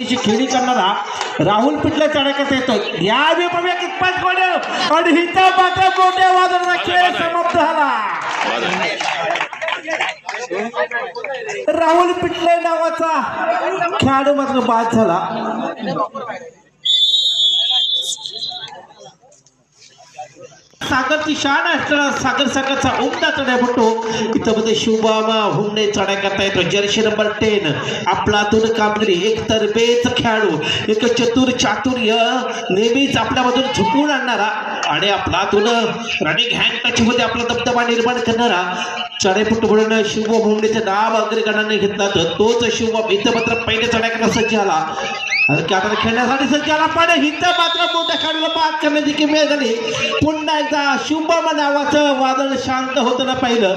खेळी करणारा राहुल पिटल्या चढ्याकत येतोय या विभागा कितपत गोडे आणि हिचा मात्र मोठ्या वादळाचा खेळ समाप्त झाला. राहुल पिटले नावाचा खेळाडू मात्र बाद झाला. सागरची शान असताना सागर सागरचा उमदा चढ्या म्हणतो इथं मध्ये शिवबामा हुमणे चढ्या करता येतो. जर्सी नंबर टेन आपलातून कामगिरी. एक तरबेच खेळाडू एक चतुर चातुर्य. नेहमीच आपल्यामधून झुकून आणणारा आणि आपलातून रनिंग हँड टच मध्ये आपला दबदबा निर्माण करणारा चढेपुट म्हणून शुभ भुमणेचं नाव अग्रगणाने घेतला तर तोच शिवबाम इथं मात्र पहिले चढ्या करता सज्ज झाला खेळण्यासाठी सज्ज झाला पण इथं मात्र मोठ्या खेळाडूला बाद करण्याची की झाली. पुन्हा एकदा शुभम नावाचं वादळ शांत होताना पाहिलं.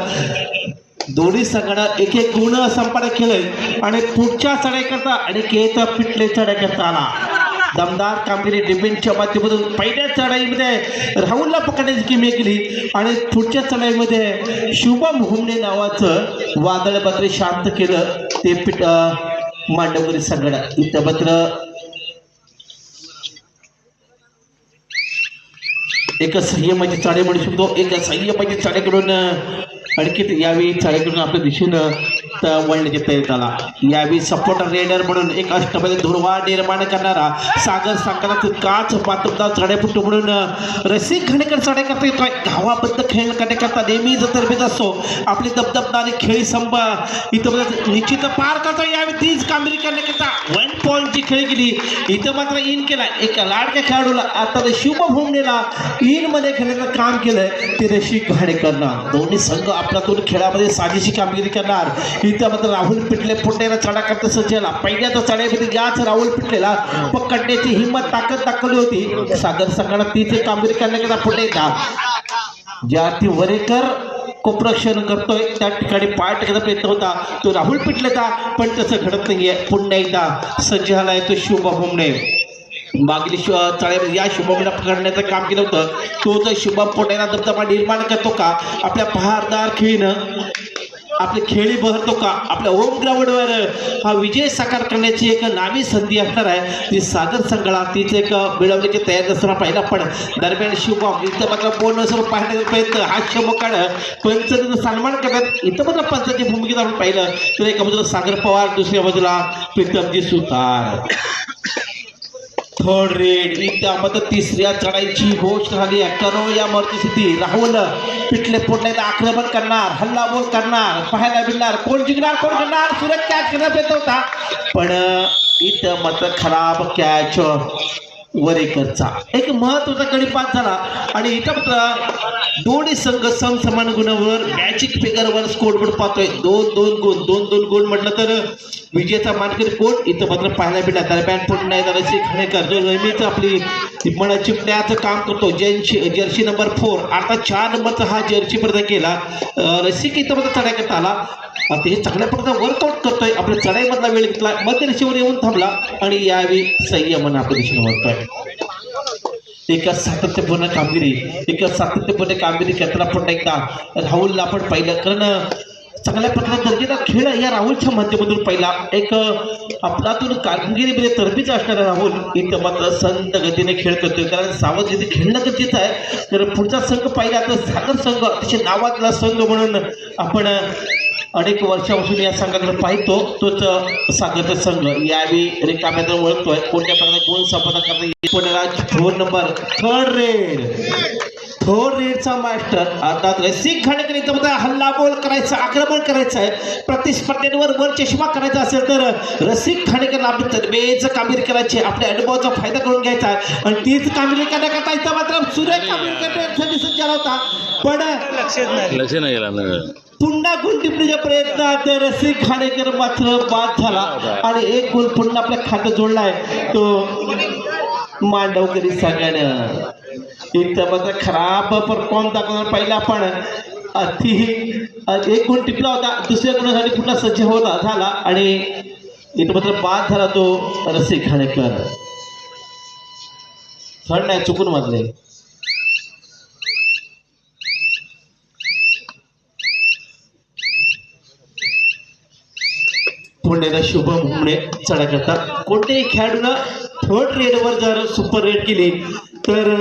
दोन्ही संघानं एक एक गुण संपादक केलंय आणि पुढच्या चढाईकरता आणि केत पिटले चढाईकरता आला. दमदार कामगिरी डिफेन्सच्या माध्यमातून पहिल्या चढाईमध्ये राहुलला पकडण्याची किमी केली आणि पुढच्या चढाईमध्ये शुभम हुमणे नावाचं वादळ मात्र शांत केलं. ते पिट मांडवरी मांडवकरी इथं मात्र एक संयमाची चाळे म्हणू शकतो एक संयमाची चाळेकडून आणखी यावेळी चाळेकडून आपल्या दिशेनं वळण्याची तयारीत झाला यावेळी सपोर्टर रेडर म्हणून एक अष्टपदी धुरवा निर्माण करणारा सागर संकलात काच पात्रता चढेपुट्टू म्हणून रसिक घाणेकर चढाई करता येतोय. गावाबद्दल खेळ करण्याकरता नेहमीच तरबेज असतो. आपली दबदबदारी खेळी संभ इथं निश्चित पार करतो यावेळी तीच कामगिरी करण्याकरता वन पॉईंटची खेळ केली. इथं मात्र इन केला. एका लाडक्या खेळाडूला आता ते शुभ भूमनेला इनमध्ये खेळण्याचं काम केलंय. ते रसिक घाणेकरनं दोन्ही संघ आपल्यातून खेळामध्ये साजेशी कामगिरी करणार. इथं मात्र राहुल पिटले पुण्याला चढा करता सज्ज पहिल्याचा चढाईमध्ये याच राहुल पिटलेला पकडण्याची हिंमत ताकद दाखवली होती. सागर संघाला तीच कामगिरी करण्याकरता पुढे येतात ज्या ती वरेकर कोपरक्षण करतोय त्या ठिकाणी पाय टाकण्याचा प्रयत्न होता. तो राहुल पिटलेचा पण तसं घडत नाहीये. पुन्हा एकदा सज्ज झालाय तो शुभ भुमणे मागील शु चळ्यामध्ये या शुभमला पकडण्याचं काम केलं होतं. तो जर शुभम पोटायला दबदबा निर्माण करतो का? आपल्या पहारदार खेळीनं आपले खेळी बहरतो का? आपल्या होम ग्राउंडवर हा विजय साकार करण्याची एक नामी संधी असणार आहे. ती सागर संघाला तीच एक मिळवण्याची तयार असताना पाहिला पण. दरम्यान शिवबॉम इथं मात्र बोनस पाहण्याचा प्रयत्न. हा शमकाड पंच सन्मान करतात इथं मात्र पंचाची भूमिकेत आपण पाहिलं. तर एका बाजूला सागर पवार दुसऱ्या बाजूला प्रीतमजी सुतार. थर्ड रेड एकदा मात्र तिसऱ्या चढाईची घोष झाली. आहे करो या मर्तीस्थिती राहुल पिठले पोटण्याचं आक्रमण करणार हल्लाबोल करणार पाहायला मिळणार. कोण जिंकणार कोण करणार सुरत कॅच करण्यात येत होता. पण इथं मात्र खराब कॅच वरेकरचा एक महत्त्वाचा गडी झाला. आणि इथं मात्र दोन्ही संघ समसमान गुणावर मॅजिक फिगरवर स्कोरबोर्ड पाहतोय. दोन दोन गुण दोन दोन गुण म्हटलं तर विजयाचा मानकरी कोण? इथं मात्र पाहायला मिळणार दरम्यान पुन्हा एकदा रसिक खाणेकर जो नेहमीच आपली मना चिपण्याचं काम करतो. ज्यांची जर्सी नंबर फोर आता चार नंबरचा हा जर्सी पर्यंत केला. रसिक इथं मात्र चढाई आला. आता हे चांगल्या प्रकारे वर्कआउट करतोय. आपल्या चढाईमधला वेळ घेतला. मध्य रेषेवर येऊन थांबला. आणि यावेळी संयमन आपल्या दिशेने वळतोय. एका सातत्यपूर्ण कामगिरी एका सातत्यपूर्ण कामगिरी करताना पुन्हा एकदा राहुलला आपण पाहिलं. कारण चांगल्या प्रकारे दर्जेदार खेळ या राहुलच्या माध्यमातून पहिला एक आपलातून कामगिरीमध्ये तरबीज असणारा राहुल इथं मात्र संत गतीने खेळ करतोय. कारण सावध गती खेळणं गरजेचं आहे तर पुढचा संघ पाहिला तर सागर संघ अतिशय नावातला संघ म्हणून आपण अनेक वर्षापासून या संघाकडे पाहतो. तोच सागरचा संघ. यावेळी रिकाम्यात ओळखतोय कोणत्या प्रकारे गुण संपादन करता फोन नंबर. Third red. थोर रेडचा मास्टर. अर्थात रसिक खाणेकरमध्ये हल्ला बोल करायचा आक्रमण करायचं आहे प्रतिस्पर्ध्यांवर वर चष्मा करायचा असेल तर रसिक खाणेकर आपली तरबेज कामगिरी करायची. आपल्या अनुभवाचा फायदा करून घ्यायचा. आहे आणि तीच कामगिरी करण्याकरता इथं मात्र सुरेख कामगिरी करण्यासाठी सज्ज झाला होता. पण लक्ष नाही गेला ना पुन्हा गुण टिपण्याच्या प्रयत्नात रसिक खाणेकर मात्र बाद झाला. आणि एक गोल पुन्हा आपल्या खातं जोडलाय तो मांडवकरी सगळ्यानं. इथं मात्र खराब परफॉर्म दाखवणार पहिला पण. अतिही एक गुण टिपला होता. दुसऱ्या गुणासाठी पुन्हा सज्ज होता झाला. आणि इथं मात्र बाद झाला तो रसिक खाणेकर थंड नाही चुकून वाजले पुणे एकदा शुभम हुमणे चढा करतात कोणत्याही खेळाडूनं थर्ड रेडवर जर सुपर रेड केली तर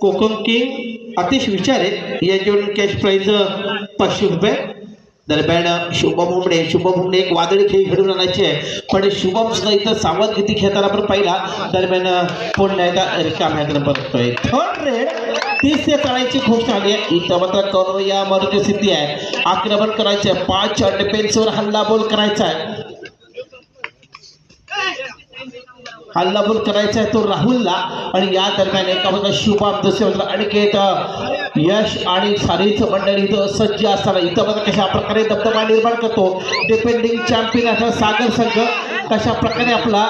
कोकम किंग आतिश विचारे याच्यावर कॅश प्राईज पाचशे रुपये. दरम्यान शुभम हुमणे शुभम हुमणे एक वादळी खेळ घडून आणायचे आहे. पण शुभम सुद्धा इथं सावध किती खेळताना आपण पाहिला. दरम्यान पुन्हा एकदा रिकाम्याकडे बघतोय थर्ड रेड तिसऱ्या तळायची घोषणा आली आहे. इथं मात्र कौरव या मारुती स्थिती आहे. आक्रमण करायचं आहे पाच डिफेन्सवर हल्ला बोल करायचा आहे. हल्ला बोल करायचा आहे तो राहुलला. आणि या दरम्यान एका बाजूला शुभम दुसऱ्या बाजूला अनिकेत यश आणि सारीच मंडळी इथं सज्ज असताना इथं बघा कशा प्रकारे दबदबा निर्माण करतो. डिपेंडिंग चॅम्पियन असा सागर संघ. कशा प्रकारे आपला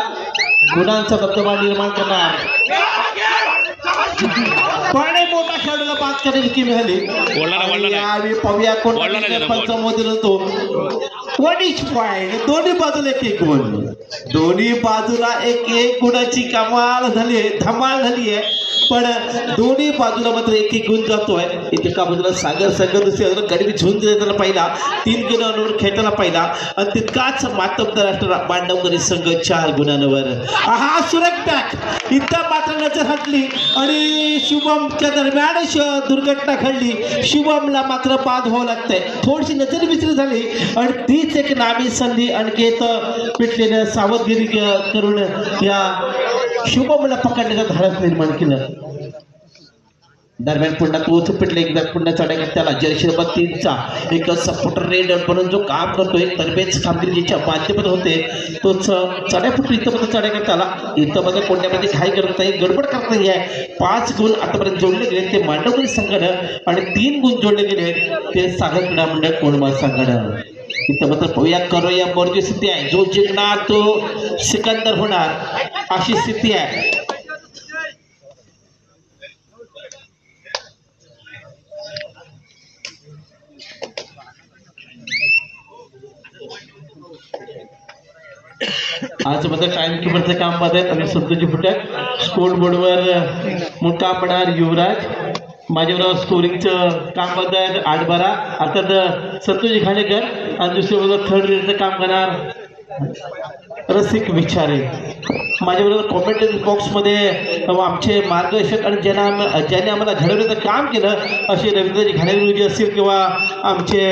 गुणांचा दबदबा निर्माण करणार. पण मोठा खेळाडूला बाद करण्याची की मिळाली. यावेळी पाहूया कोण बोलला ना त्याला, बोल. पंचमधील तो वन इच दोन्ही बाजूला एक एक गुण दोन्ही बाजूला एक एक गुणाची कमाल झाली आहे धमाल झाली आहे. पण दोन्ही बाजूला मात्र एक एक गुण जातोय. इथे का बाजूला सागर सागर दुसरी बाजूला झुंज देताना पाहिला. तीन गुणांवर खेळताना पाहिला. आणि तितकाच मातब्द राष्ट्र मांडवकरी संघ चार गुणांवर. हा सुरेख बॅक इथं मात्र नजर हटली आणि शुभमच्या दरम्यान श- दुर्घटना घडली शुभमला मात्र बाद व्हावं लागतंय. थोडीशी नजर विचरी झाली आणि तीच एक नामी संधी आणखी पिटलेलं सावधगिरी करून या शुभमला पकडण्याचं धाडस निर्माण केलं. दरम्यान पुन्हा तोच पिटले एकदा पुन्हा चढाई त्याला जयशिरबा तीनचा एक सपोर्टर रेड म्हणून जो काम करतोय तरबेज कामगिरी ज्याच्या होते तोच चढ्या फुट इथंपर्यंत मध्ये चढाई इथंमध्ये कोणत्यामध्ये घाई करत नाही गडबड करत नाही आहे. पाच गुण आतापर्यंत जोडले गेले ते मांडवकरी संघटन आणि तीन गुण जोडले गेले ते सागर क्रीडा मंडळ कोणमा संघटन तिथं मात्र पाहूया करूया मोरची स्थिती आहे. जो जिंकणार तो सिकंदर होणार. अशी स्थिती आहे. आज माझं टाइम किपरचं काम बघत आणि संतोषी फुटक स्कोर बोर्डवर मोठा पडणार युवराज. माझ्यावर स्कोरिंगचं काम बघत आठ बारा. अर्थात संतोषी खाणेकर आणि दुसऱ्या बाजूला थर्ड रेडचं काम करणार. रसिक विचारे. माझ्याबरोबर कॉमेंट बॉक्समध्ये आमचे मार्गदर्शक आणि ज्यांना आम- ज्यांनी आम्हाला घडवण्याचं काम केलं असे रवींद्रजी घाणेगुरुजी असतील किंवा आमचे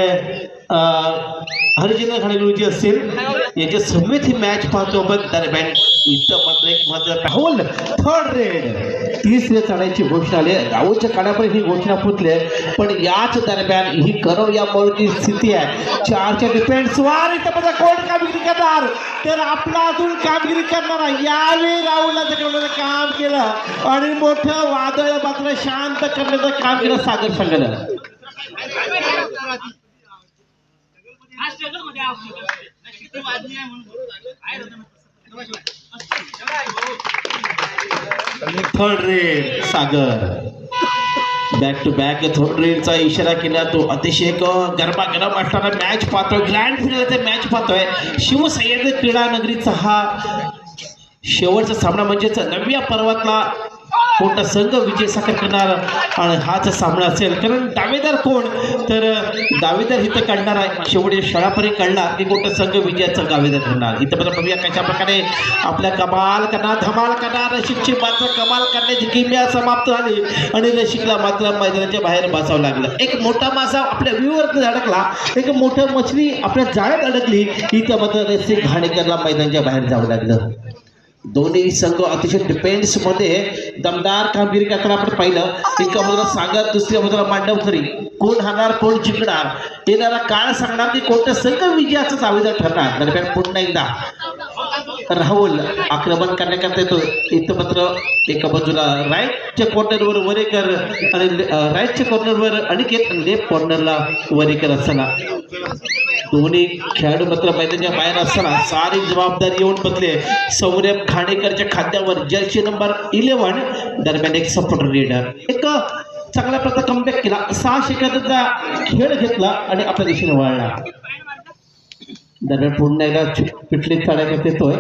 हरिजन घाणेगुरुजी असेल याच्या समेत ही मॅच पाहतो आपण. दरम्यान इथं मात्र एक महत्त्वाचा राहुल थर्ड रेड तिसऱ्या चढायची घोषणा आली. राहुलच्या काळापर्यंत ही घोषणा फुटले पण याच दरम्यान ही करव या मोडची स्थिती आहे. चारच्या डिफेन्सवर इथं माझा कोण कामगिरी करणार? तर आपला अजून कामगिरी करणारा यावेळी राहुलला त्याच्यामध्ये काम केलं. आणि मोठं वादळ मात्र शांत करण्याचं काम केलं सागर संघानं. नक्की वाजली आहे म्हणून third raid Sagar. Back to back third रेडचा इशारा केला तो अतिशय एक गरमागरम असणारा मॅच पाहतोय. ग्रँड फिनालचा मॅच पाहतोय. शिवसह्याद्री क्रीडा नगरीचा हा शेवटचा सामना म्हणजेच नव्या पर्वातला कोणता संघ विजय साखर करणार आणि हाच सामना असेल. कारण दावेदार कोण? तर दावेदार इथं काढणार आहे. शेवटी शाळापर्यंत काढणार. की मोठा संघ विजयाचा दावेदार ठरणार. इथं पण बघूया कशा प्रकारे आपल्या कमाल करणार धमाल करणार रशिकची मात्र कमाल करण्याची किमया समाप्त झाली. आणि रशिकला मात्र मैदानाच्या बाहेर बसावं लागलं. एक मोठा मासा आपल्या व्ह्यूवर अडकला. एक मोठं मछली आपल्या जाळ्यात अडकली. इथं मात्र रसिक घाणेकरला मैदानाच्या बाहेर जावं लागलं. दोन्ही संघ अतिशय डिफेन्समध्ये दमदार कामगिरी करताना आपण पाहिलं. एका बाजूला सांगत दुसऱ्या बाजूला मांडवकरी कोण हाणार कोण जिंकणार? येणारा काळ सांगणार की कोणत्या संघ विजयाचा दावेदार ठरणार? दरम्यान पुन्हा एकदा राहुल आक्रमण करण्याकरता येतो. इथं मात्र एका बाजूला राईटच्या कॉर्नरवर वरेकर आणि राईटच्या कॉर्नरवर अनिकेत आणि लेफ्ट कॉर्नरला वरेकर असताना. दोन्ही खेळाडू मात्र मैदानाच्या बाहेर असताना सारी जबाबदारी येऊन बसले. सौरभ खाणेकरच्या खात्यावर जर्सी नंबर इलेव्हन दरम्यान एक सपोर्टर रीडर एक चांगल्या प्रकारे कमबॅक केला. सहा सेकंदाचा खेळ घेतला आणि आपल्या दिशेने वळला. दरम्यान पुन्हा एकदा पिटलीत चढायला येतोय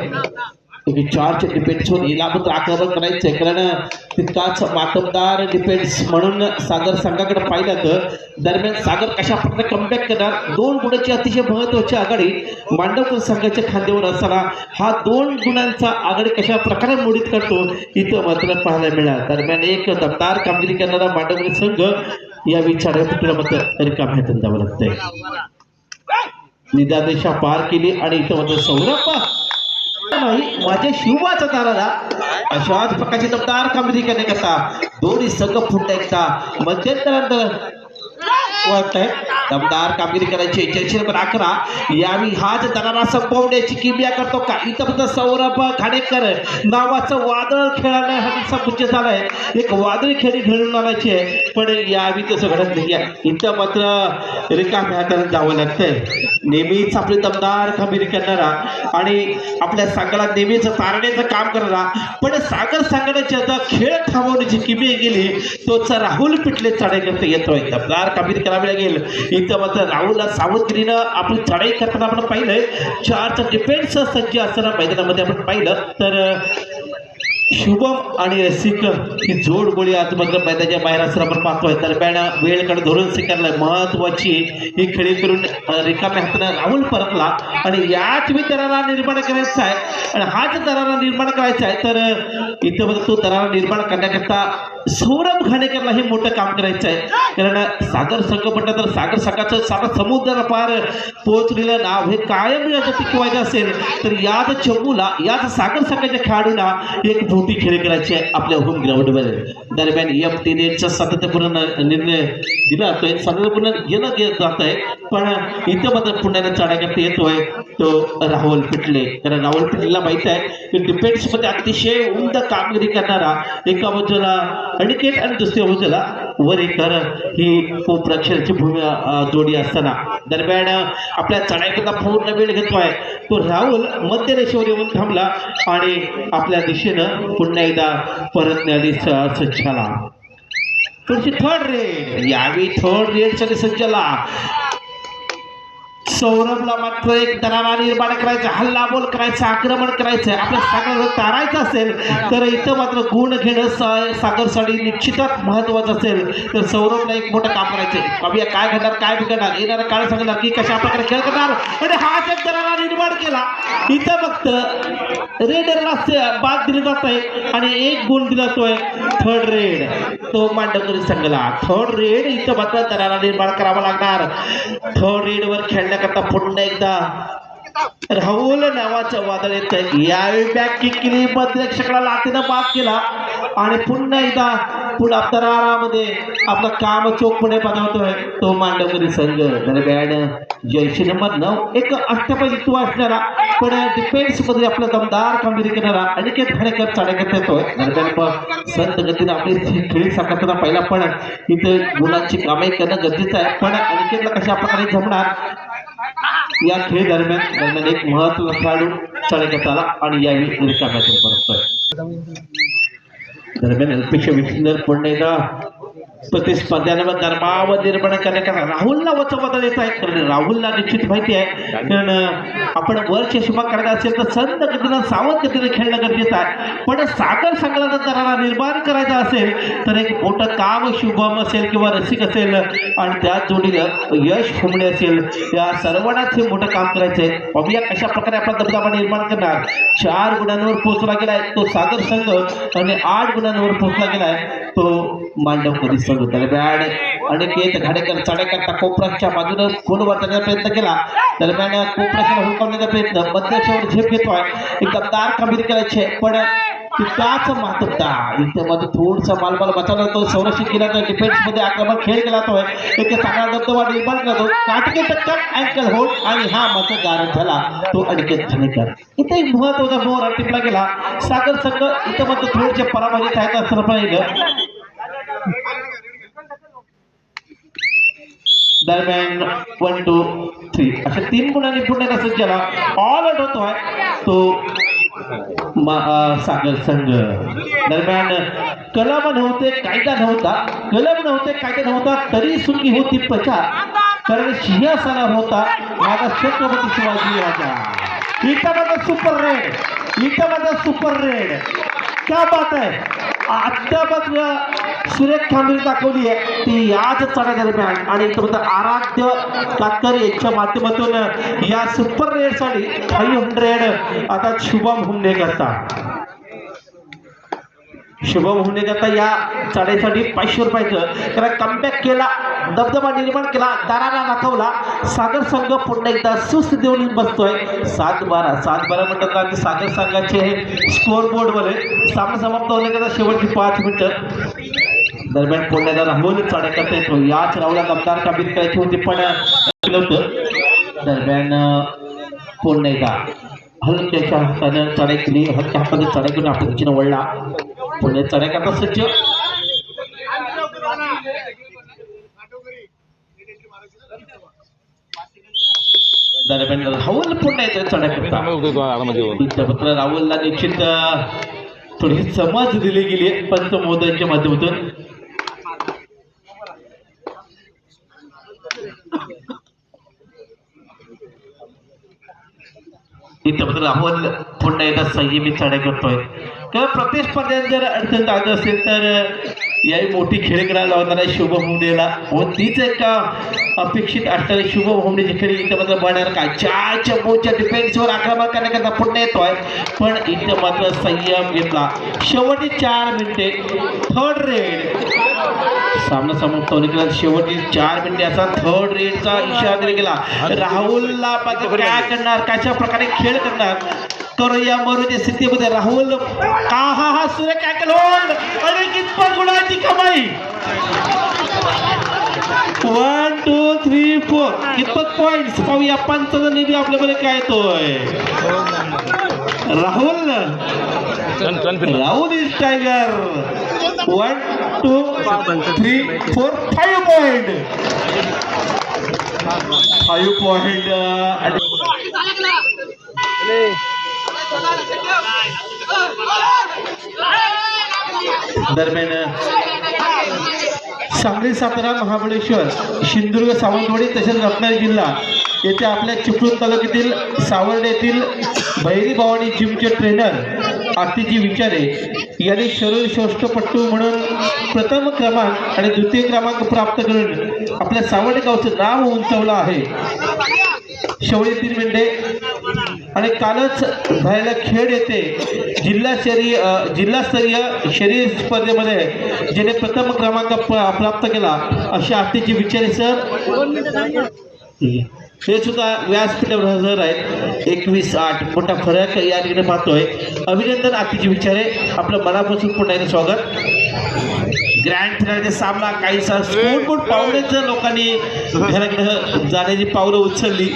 एक चारचे डिफेन्स होऊन हिला आक्रमण करायचं आहे कारण तितकाच मातमदार डिफेन्स म्हणून सागर संघाकडे पाहिलं तर दरम्यान सागर कशा प्रकारे कमबॅक करणार? दोन गुणाची अतिशय महत्वाची आघाडी मांडवकर संघाच्या खांद्यावर असताना हा दोन गुणांचा आघाडी कशा प्रकारे मोडीत करतो इथं मात्र पाहायला मिळालं. दरम्यान एक दमदार कामगिरी करणारा मांडवकर संघ या विचारात मात्र रिकाम्या हातून जावं लागतंय निदादेशा पार केली आणि इथं मात्र सौरभ नाही माझ्या शिवबाचा ताराला अशाच प्रकारची दमदार नाही कसा दोन्ही संघ फुटायचा एकदा मध्यंतरानंतर वाटतंय दमदार कामगिरी करायची चर्चिल पण अकरा. यावेळी हाच दरारा संपवण्याची किमया करतो का? इथं सौरभ खाडेकर नावाचं वादळ खेळायला हा सज्ज झालाय एक वादळी खेळी खेळून आणायची आहे. पण यावी तसं घडत नाही आहे. इथं मात्र रिकाम्या हाताने जावं लागतंय. नेहमीच आपली दमदार कामगिरी करणारा आणि आपल्या संघाला नेहमीच तारण्याचं काम करणारा. पण सागर सांगण्याची आता खेळ थांबवण्याची किमी गेली. तोच राहुल पिटले चढाई येतोय. दमदार कामगिरी करावी लागेल. इथं मात्र राहुलला सावधगिरीनं आपली चढाई करताना आपण पाहिलंय. चारचा डिफेन्स सज्ज असताना मैदानामध्ये आपण पाहिलं तर शुभम आणि रसिक ही जोड गोळी आज मात्र मैदानाच्या बाहेर असताना आपण पाहतोय. दरम्यान वेळकडे धरून स्वीकारलाय. महत्वाची ही खेळी करून रिकाम्या हाताने राहुल परतला आणि याच मी दराला निर्माण करायचा आहे. आणि हाच दराला निर्माण करायचा आहे. तर इथं तो दराला निर्माण करण्याकरता सौरभ घाणेकरला हे मोठं काम करायचं आहे. कारण सागर संघ म्हटलं तर सागर संघाचं सारा समुद्र पार पोहोचलेलं नाव हे कायम याचं टिकवायचं असेल तर याच चमूला याच सागर संघाच्या खेळाडूला एक मोठी खेळ करायची आहे आपल्या होम ग्राउंडवर दरम्यान एम टीनेचा सातत्यपूर्ण निर्णय दिला जातोय सातत्यपूर्ण येणं जात आहे पण इथं मात्र पुण्याला चढा येतोय तो राहुल पिटले. कारण राहुल पिटलेला माहीत आहे की डिफेन्समध्ये अतिशय उमद कामगिरी करणारा एका बाजूला अडिकेट आणि दुसऱ्या बाजूला वरेकर. ही उपरक्षणाची भूमी जोडी असताना. दरम्यान आपल्या चढाईकरता पूर्ण वेळ घेतोय. तो राहुल मध्य रेषेवर येऊन थांबला आणि आपल्या दिशेनं पुन्हा एकदा परतण्याआधी सज्जाला पुढची थर्ड रेड यावेळी थर्ड रेडसाठी सज्जला सौरभला मात्र एक दरारा निर्माण करायचा हल्ला बोल करायचा आक्रमण करायचं आपल्या सागर तारायचं असेल तर इथं मात्र गुण घेणं सागरसाठी निश्चितच महत्वाचं असेल. तर सौरभला एक मोठं काम करायचं कविया काय घडणार काय बिघडणार. येणार काय सांगणार की कशा प्रकारे खेळ करणार. आणि हा एक दरारा निर्माण केला. इथं फक्त रेडरला बाद दिली जात आहे आणि एक गुण दिला जातोय थर्ड रेड तो मांडवकरी संघला. थर्ड रेड इथं मात्र दरारा निर्माण करावा लागणार. थर्ड रेडवर खेळण्याकरता पुन्हा एकदा. राहुल नावाचं वादळ येत यावेळी बॅक किक केली. मध्यरक्षकाला लातीनं बाद केला. आणि पुन्हा एकदा पुढे दरारामध्ये आपलं काम चोखपणे बनवतोय तो मांडवकरी संघ. दरम्यान जयशी नंबर नऊ. एक अष्टपैलू असणारा पण डिफेन्समध्ये आपलं दमदार कामगिरी करणारा अनिकेत भाडेकर चाडेकर येतोय दरम्यान संत गतीनं आपली खेळी साकारताना पहिला पण इथे मुलांची कामे करणं गरजेचं आहे. पण अनिकेतला कशा प्रकारे जमणार? या खेळ दरम्यान दरम्यान एक महत्त्व खेळाडू चाडेकर आला आणि यावेळी रिकाम्यातून परततोय दरम्यान अल्पेश विष्णर पुन्हा एकदा प्रतिस्पर्ध्याला धर्माव निर्माण करण्याकरता राहुलला वचवता देत येत आहे. कारण राहुलला निश्चित माहिती आहे. कारण आपण वर शुभा करायचा असेल तर संत गतीनं सावध गतीनं खेळणं गरजेचं आहे. पण सागर संघाला दरारा निर्माण करायचा असेल तर एक मोठं काम शुभम असेल किंवा रसिक असेल आणि त्याच जोडीनं यश फुमणे असेल. या सर्वांनाच हे मोठं काम करायचं आहे. या कशा प्रकारे आपला दबदबा निर्माण करणार. चार गुणांवर पोहोचला गेलाय तो सागर संघ आणि आठ गुणांवर पोहोचला गेलाय तो मांडव कधी संघ दरम्यान अनिकेत घाडेकर चढाईकरता कोपराच्या बाजूने खोल वाटण्याचा प्रयत्न केला. दरम्यान कोपराच्या हुकवण्याचा प्रयत्न. मध्यक्षावर झेप घेतोय. एकदा दमदार कामगिरी करायचे पण तितकाच महत्वता इथे मध्ये थोडसा मालमाल बचावला जातो. संरक्षित केला तर डिफेन्समध्ये आक्रमण खेळ केला जातोय. एक चांगला दबदबा निर्माण करतो काटके टक्कर अँकल होल्ड आणि हा मात्र गारद झाला. तो अडकेत खानेकर इथे एक महत्त्वाचा मोहर टिपला गेला. सागर संघ इथं मात्र थोडसे पराभूत आहेत. असं पाहिलं दरम्यान वन टू थ्री अशा तीन गुणांनी पूर्ण कसं ज्याला ऑल आउट होतोय तो सागर संघ. दरम्यान कलम नव्हते कायदा नव्हता. कलम नव्हते कायदा नव्हता तरी सुखी होती प्रचार. कारण सिंहासनावर होता. माझा छत्रपती शिवाजी राजा. इथं सुपर रेड इथं माझा सुपर रेड क्या बात आहे. आत्ता मात्र सुरेख कामगिरी दाखवली आहे. ती याच चढ्यादरम्यान आणि तुमचं आराध्य कातकर यांच्या माध्यमातून या सुपर रेडसाठी फाईव्ह हंड्रेड आता शुभम हुंडे करता शुभम हुंडे करता या चढाईसाठी पाचशे रुपयाचं. त्याला कमबॅक केला दबदबा निर्माण केला दाराला दाखवला सागर संघ पुन्हा एकदा सुस्त देऊन बसतोय. सात बारा सात बारा म्हणतात आम्ही सागर संघाचे हे स्कोअर बोर्डमध्ये सामना समाप्त होण्याकरता शेवटची पाच मिनिटं. दरम्यान पुण्याला राहुल चढाई करता येतो. याच राहुला दमदार काबीज करायची होती पण नव्हतं. दरम्यान पुन्हा हलक्याच्या हातानं चढाई केली हलक्या हाताने चढाई करून आपल्या दिशेनं वळला. पुणे चढाई करता सज्ज. दरम्यान राहुल पुन्हा येतो चढाई करता राहुलला निश्चित थोडी समज दिली गेली आहे. माध्यमातून. त्याबद्दल आपण पुन्हा एकदा संयमी चढाई करतोय. किंवा प्रत्येक स्पर्धेत जर अडचण आली असेल तर याही मोठी खेळ करायला लावणारा शुभम हुंडेला व हो, तीच एक अपेक्षित असणारी शुभ हुंडेची खेळी इथं मात्र बनणार काय? चार चंबूच्या डिफेन्सवर आक्रमण करण्याकरता पुन्हा येतोय. पण इथं मात्र संयम घेतला. शेवटी चार मिनिटे थर्ड रेड सामना समाप्त होणे केला शेवटची चार मिनिटे असा थर्ड रेडचा इशारा दिला गेला. राहुलला मात्र काय करणार? कशा प्रकारे खेळ करणार? करूया मरूच्या स्थितीमध्ये राहुल का हा हा सूर्य काय केलं आणि कितपत गुणाची कमाई? वन टू थ्री फोर कितपत पॉइंट पाहूया पंचाचा निधी आपल्यामध्ये काय येतोय? Rahul. Rahul is tiger one two three four five point five point दरम्यान सांगली सातारा महाबळेश्वर सिंधुदुर्ग सावंतवाडी तसेच रत्नागिरी जिल्हा येथे आपल्या चिपळूण तालुक्यातील सावर्डे येथील भैरी भवानी जिमचे ट्रेनर आतिजी विचारे यांनी शरीर श्रेष्ठपट्टू म्हणून प्रथम क्रमांक आणि द्वितीय क्रमांक प्राप्त करून आपल्या सावडगावचं नाव उंचावलं आहे. शेवटी तीन मिनिटे आणि कालच झालेल्या खेळ येथे जिल्हास्तरीय जिल्हास्तरीय शरीर स्पर्धेमध्ये ज्याने प्रथम क्रमांक प्राप्त केला. अशी आत्तेची विचारे सर. हे सुद्धा व्यासपीठावर हजर आहेत. एकवीस आठ मोठा फरक या ठिकाणी पाहतोय. अभिनंदन आत्तीची विचारे. आपलं मनापासून पुन्हा एकदा स्वागत. ग्रँड फिनालचा सामना काहीसा स्कोर बोर्ड पावलेच लोकांनी घराकडे जाण्याची पावलं उचलली.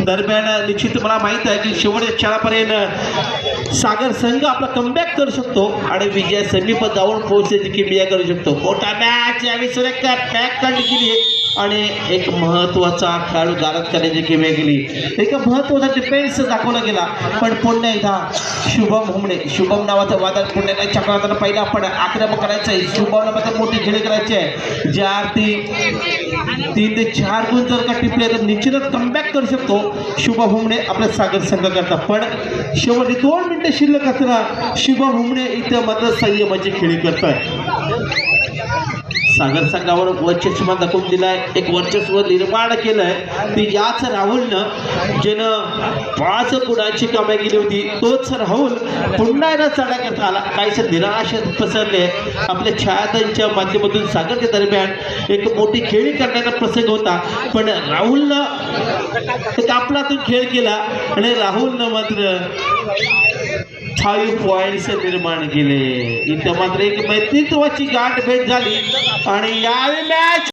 दरम्यान निश्चित मला माहीत आहे की शेवटच्या क्षणापर्यंत सागर संघ आपला कमबॅक करू शकतो आणि विजय समीप जाऊन पोहोचण्याची किमया करू शकतो. मोठा मॅच यावेळी सुरेख पॅक काढली गेली आहे. आणि एक महत्त्वाचा खेळाडू गारद करण्याची गेम गेली. एक महत्त्वाचा डिफेन्स दाखवला गेला. पण पुन्हा एकदा शुभम हुमणे शुभम नावाचा वादळ पुन्हा एकदा चक्राताना पहिला. आपण आक्रमक करायचं आहे. शुभमला मात्र मोठी खेळी करायची आहे. ज्या ती तीन ते चार गुण जर का टिपले तर निश्चितच कमबॅक करू शकतो. शुभम हुमणे आपल्या सागर संघ करता पण शेवटी दोन मिनिटं शिल्लक असताना शुभम हुमणे इथं मात्र संयमाची खेळी करतोय सागर संघावर वर्चस्व दाखवून दिलाय. एक वर्चस्व निर्माण केलंय. ती याच राहुलनं ज्यानं पाच गुणाची कमाई केली होती तोच राहुल पुन्हा एकदा चढा करता आला. काहीच निराश पसरले. आपल्या छायातांच्या माध्यमातून सागरच्या दरम्यान एक मोठी खेळी करण्याचा प्रसंग होता. पण राहुलनं एक तो खेळ केला आणि राहुलनं मात्र फाईव्ह पॉईंट्स निर्माण केले. इथं मात्र एक मैत्रित्वाची गाठ भेट झाली. आणि यावेळी मॅच